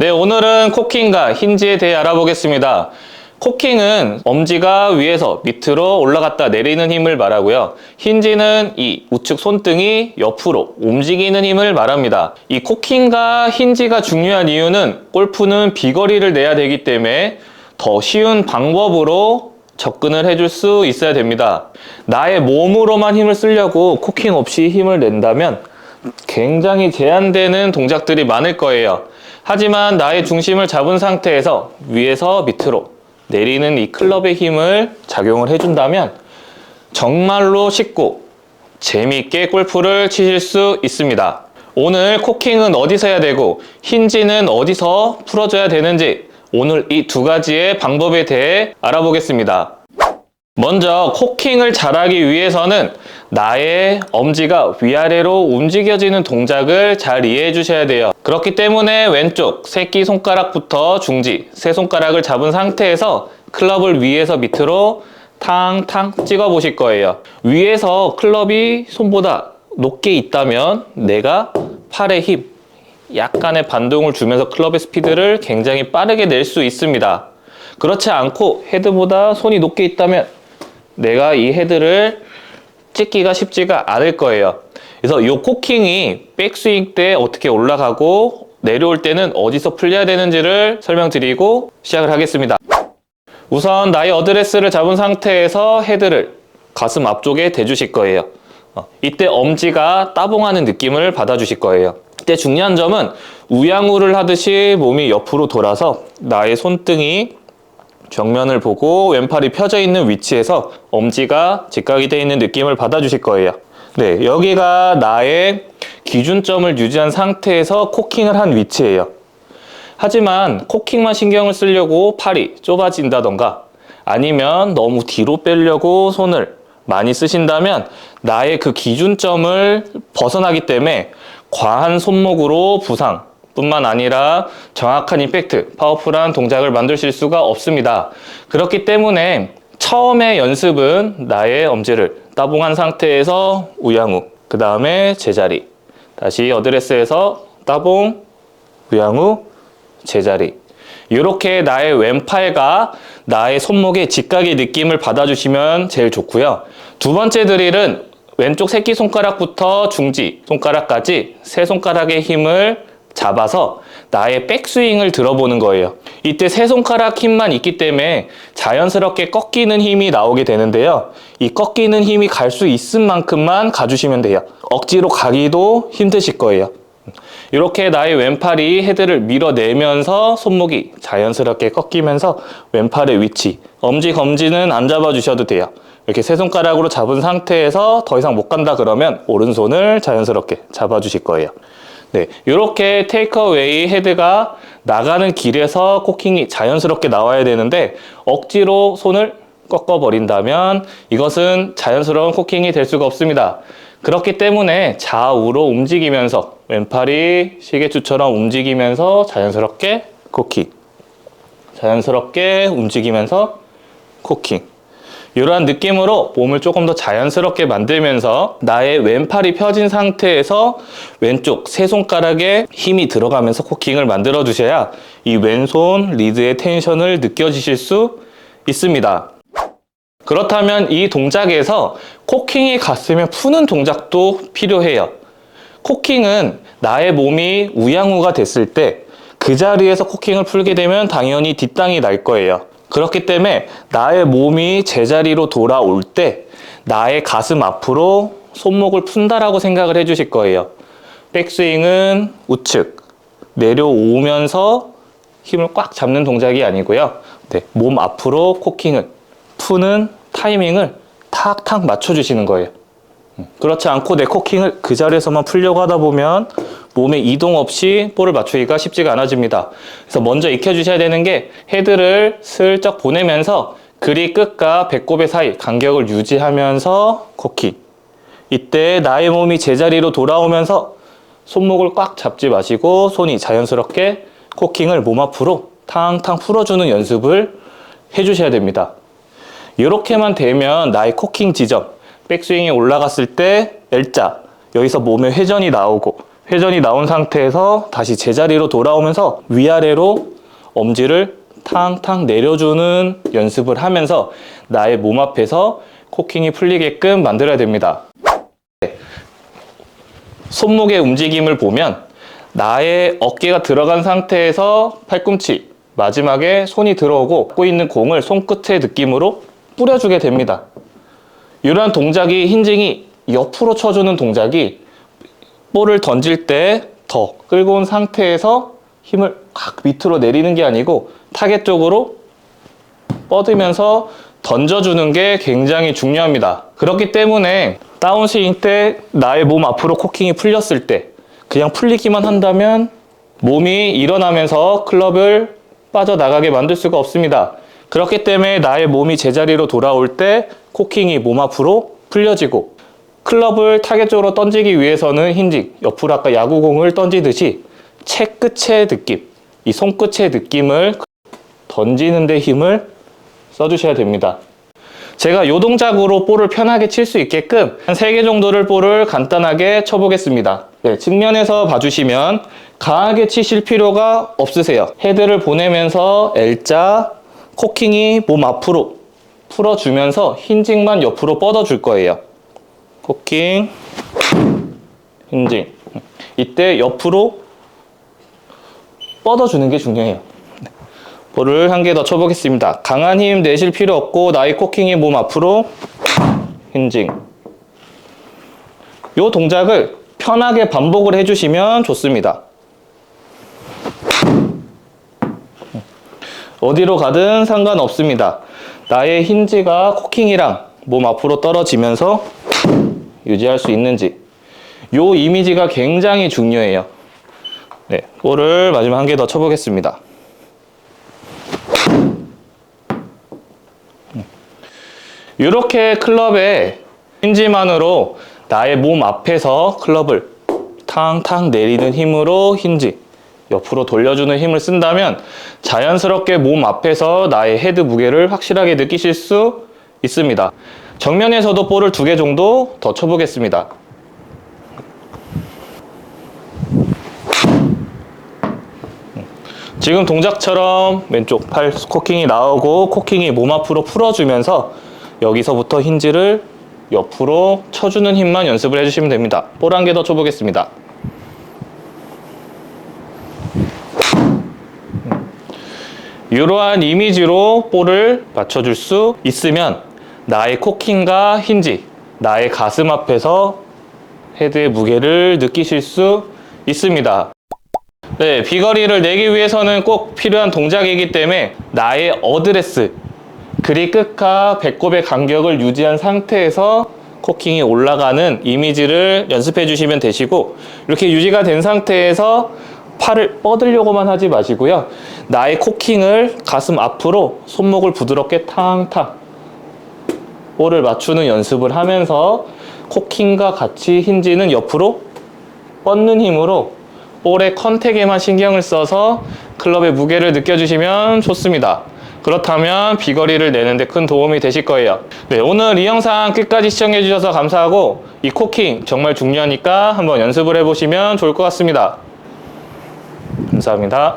네, 오늘은 코킹과 힌지에 대해 알아보겠습니다. 코킹은 엄지가 위에서 밑으로 올라갔다 내리는 힘을 말하고요. 힌지는 이 우측 손등이 옆으로 움직이는 힘을 말합니다. 이 코킹과 힌지가 중요한 이유는 골프는 비거리를 내야 되기 때문에 더 쉬운 방법으로 접근을 해줄 수 있어야 됩니다. 나의 몸으로만 힘을 쓰려고 코킹 없이 힘을 낸다면 굉장히 제한되는 동작들이 많을 거예요. 하지만 나의 중심을 잡은 상태에서 위에서 밑으로 내리는 이 클럽의 힘을 작용을 해준다면 정말로 쉽고 재미있게 골프를 치실 수 있습니다. 오늘 코킹은 어디서 해야 되고 힌지는 어디서 풀어줘야 되는지 오늘 이 두 가지의 방법에 대해 알아보겠습니다. 먼저 코킹을 잘하기 위해서는 나의 엄지가 위아래로 움직여지는 동작을 잘 이해해 주셔야 돼요. 그렇기 때문에 왼쪽 새끼 손가락부터 중지, 세 손가락을 잡은 상태에서 클럽을 위에서 밑으로 탕탕 찍어 보실 거예요. 위에서 클럽이 손보다 높게 있다면 내가 팔의 힘, 약간의 반동을 주면서 클럽의 스피드를 굉장히 빠르게 낼 수 있습니다. 그렇지 않고 헤드보다 손이 높게 있다면 내가 이 헤드를 찍기가 쉽지가 않을 거예요. 그래서 이 코킹이 백스윙 때 어떻게 올라가고 내려올 때는 어디서 풀려야 되는지를 설명드리고 시작을 하겠습니다. 우선 나의 어드레스를 잡은 상태에서 헤드를 가슴 앞쪽에 대주실 거예요. 어, 이때 엄지가 따봉하는 느낌을 받아주실 거예요. 이때 중요한 점은 우양우를 하듯이 몸이 옆으로 돌아서 나의 손등이 정면을 보고 왼팔이 펴져 있는 위치에서 엄지가 직각이 되어 있는 느낌을 받아주실 거예요. 네, 여기가 나의 기준점을 유지한 상태에서 코킹을 한 위치예요. 하지만 코킹만 신경을 쓰려고 팔이 좁아진다던가 아니면 너무 뒤로 빼려고 손을 많이 쓰신다면 나의 그 기준점을 벗어나기 때문에 과한 손목으로 부상 뿐만 아니라 정확한 임팩트, 파워풀한 동작을 만드실 수가 없습니다. 그렇기 때문에 처음에 연습은 나의 엄지를 따봉한 상태에서 우양우, 그 다음에 제자리, 다시 어드레스에서 따봉, 우양우, 제자리. 이렇게 나의 왼팔과 나의 손목의 직각의 느낌을 받아주시면 제일 좋고요. 두 번째 드릴은 왼쪽 새끼 손가락부터 중지 손가락까지 세 손가락의 힘을 잡아서 나의 백스윙을 들어보는 거예요. 이때 세 손가락 힘만 있기 때문에 자연스럽게 꺾이는 힘이 나오게 되는데요. 이 꺾이는 힘이 갈 수 있은 만큼만 가주시면 돼요. 억지로 가기도 힘드실 거예요. 이렇게 나의 왼팔이 헤드를 밀어내면서 손목이 자연스럽게 꺾이면서 왼팔의 위치, 엄지, 검지는 안 잡아주셔도 돼요. 이렇게 세 손가락으로 잡은 상태에서 더 이상 못 간다 그러면 오른손을 자연스럽게 잡아주실 거예요. 네, 이렇게 테이크어웨이 헤드가 나가는 길에서 코킹이 자연스럽게 나와야 되는데 억지로 손을 꺾어버린다면 이것은 자연스러운 코킹이 될 수가 없습니다. 그렇기 때문에 좌우로 움직이면서 왼팔이 시계추처럼 움직이면서 자연스럽게 코킹 자연스럽게 움직이면서 코킹 이러한 느낌으로 몸을 조금 더 자연스럽게 만들면서 나의 왼팔이 펴진 상태에서 왼쪽 세 손가락에 힘이 들어가면서 코킹을 만들어 주셔야 이 왼손 리드의 텐션을 느껴지실 수 있습니다. 그렇다면 이 동작에서 코킹이 갔으면 푸는 동작도 필요해요. 코킹은 나의 몸이 우양우가 됐을 때 그 자리에서 코킹을 풀게 되면 당연히 뒷땅이 날 거예요. 그렇기 때문에 나의 몸이 제자리로 돌아올 때 나의 가슴 앞으로 손목을 푼다라고 생각을 해 주실 거예요. 백스윙은 우측 내려오면서 힘을 꽉 잡는 동작이 아니고요. 네, 몸 앞으로 코킹을 푸는 타이밍을 탁탁 맞춰 주시는 거예요. 음, 그렇지 않고 내 코킹을 그 자리에서만 풀려고 하다 보면 몸에 이동 없이 볼을 맞추기가 쉽지가 않아집니다. 그래서 먼저 익혀주셔야 되는 게 헤드를 슬쩍 보내면서 그리 끝과 배꼽의 사이 간격을 유지하면서 코킹. 이때 나의 몸이 제자리로 돌아오면서 손목을 꽉 잡지 마시고 손이 자연스럽게 코킹을 몸 앞으로 탕탕 풀어주는 연습을 해주셔야 됩니다. 이렇게만 되면 나의 코킹 지점, 백스윙이 올라갔을 때 L자, 여기서 몸의 회전이 나오고 회전이 나온 상태에서 다시 제자리로 돌아오면서 위아래로 엄지를 탕탕 내려주는 연습을 하면서 나의 몸 앞에서 코킹이 풀리게끔 만들어야 됩니다. 손목의 움직임을 보면 나의 어깨가 들어간 상태에서 팔꿈치 마지막에 손이 들어오고 꽂고 있는 공을 손끝의 느낌으로 뿌려주게 됩니다. 이러한 동작이 힌징이 옆으로 쳐주는 동작이 볼을 던질 때 더 끌고 온 상태에서 힘을 확 밑으로 내리는 게 아니고 타겟 쪽으로 뻗으면서 던져주는 게 굉장히 중요합니다. 그렇기 때문에 다운스윙 때 나의 몸 앞으로 코킹이 풀렸을 때 그냥 풀리기만 한다면 몸이 일어나면서 클럽을 빠져나가게 만들 수가 없습니다. 그렇기 때문에 나의 몸이 제자리로 돌아올 때 코킹이 몸 앞으로 풀려지고 클럽을 타겟 쪽으로 던지기 위해서는 힌징, 옆으로 아까 야구공을 던지듯이 채 끝의 느낌, 이 손끝의 느낌을 던지는 데 힘을 써주셔야 됩니다. 제가 이 동작으로 볼을 편하게 칠 수 있게끔 한 3개 정도를 볼을 간단하게 쳐보겠습니다. 네, 측면에서 봐주시면 강하게 치실 필요가 없으세요. 헤드를 보내면서 L자, 코킹이 몸 앞으로 풀어주면서 힌징만 옆으로 뻗어줄 거예요. 코킹, 힌징. 이때 옆으로 뻗어주는 게 중요해요. 볼을 한 개 더 쳐보겠습니다. 강한 힘 내실 필요 없고 나의 코킹이 몸 앞으로 힌징. 이 동작을 편하게 반복을 해주시면 좋습니다. 어디로 가든 상관없습니다. 나의 힌지가 코킹이랑 몸 앞으로 떨어지면서 유지할 수 있는지 이 이미지가 굉장히 중요해요. 네, 볼을 마지막 한 개 더 쳐보겠습니다. 이렇게 클럽의 힌지만으로 나의 몸 앞에서 클럽을 탕탕 내리는 힘으로 힌지 옆으로 돌려주는 힘을 쓴다면 자연스럽게 몸 앞에서 나의 헤드 무게를 확실하게 느끼실 수 있습니다. 정면에서도 볼을 두 개 정도 더 쳐보겠습니다. 지금 동작처럼 왼쪽 팔 코킹이 나오고 코킹이 몸 앞으로 풀어주면서 여기서부터 힌지를 옆으로 쳐주는 힘만 연습을 해주시면 됩니다. 볼 한 개 더 쳐보겠습니다. 이러한 이미지로 볼을 맞춰줄 수 있으면 나의 코킹과 힌지, 나의 가슴 앞에서 헤드의 무게를 느끼실 수 있습니다. 네, 비거리를 내기 위해서는 꼭 필요한 동작이기 때문에 나의 어드레스, 그리 끝과 배꼽의 간격을 유지한 상태에서 코킹이 올라가는 이미지를 연습해 주시면 되시고 이렇게 유지가 된 상태에서 팔을 뻗으려고만 하지 마시고요. 나의 코킹을 가슴 앞으로 손목을 부드럽게 탕탕 볼을 맞추는 연습을 하면서 코킹과 같이 힌지는 옆으로 뻗는 힘으로 볼의 컨택에만 신경을 써서 클럽의 무게를 느껴주시면 좋습니다. 그렇다면 비거리를 내는데 큰 도움이 되실 거예요. 네, 오늘 이 영상 끝까지 시청해주셔서 감사하고 이 코킹 정말 중요하니까 한번 연습을 해보시면 좋을 것 같습니다. 감사합니다.